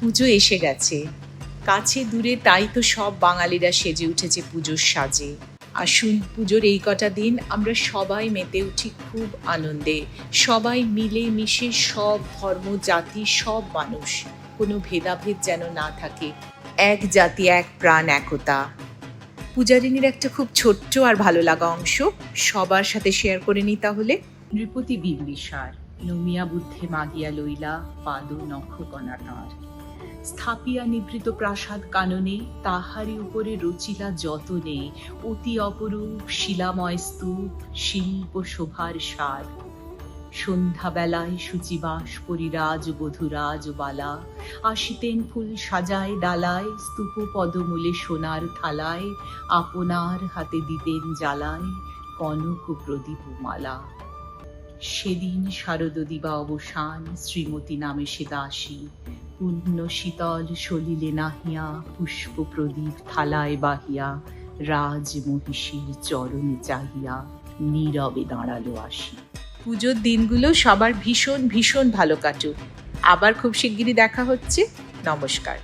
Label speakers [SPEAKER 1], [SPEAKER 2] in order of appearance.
[SPEAKER 1] পুজো এসে গেছে। কাছে দূরে তাই তো সব বাঙালিরা সেজে উঠেছে পুজোর সাজে। আসুন, পুজোর এই কটা দিন আমরা সবাই মেতে উঠি খুব আনন্দে। সবাই মিলে মিশে সব ধর্ম, জাতি, সব মানুষ। কোনো ভেদাভেদ যেন না থাকে। এক জাতি, এক প্রাণ, একতা। পূজারিনীর একটা খুব ছোট্ট আর ভালো লাগা অংশ। সবার সাথে শেয়ার করে নিই তাহলে। নৃপতি বিম্বিসার নমিয়া বুদ্ধে মাগিয়া লইলা পাদ নখকণা তাঁর স্থাপিয়া নিভৃত প্রাসাদ কাননে তাহারি উপরে রচিলা যতনে, অতি অপরূপ শিলাময় স্তূপ, শিল্প শোভার সার। সন্ধ্যাবেলায় সুচিবাস পরিরাজ বধুরাজ বালা, আসিতেন ফুল সাজায় ডালায়, স্তূপ পদমূলে সোনার থালায়, আপনার হাতে দিতেন জ্বালায় কনক প্রদীপ মালা সেদিন শারদ দিবা অবসান, শ্রীমতী নামে সে দাসী। পূর্ণ শীতল সলিলে নাহিয়া, পুষ্প প্রদীপ থালায় বাহিয়া, রাজ মহিষীর চরণে চাহিয়া নীরবে দাঁড়াল আসি। পুজোর দিনগুলো সবার ভীষণ ভীষণ ভালো কাটুক। আবার খুব শিগগিরই দেখা হচ্ছে। নমস্কার।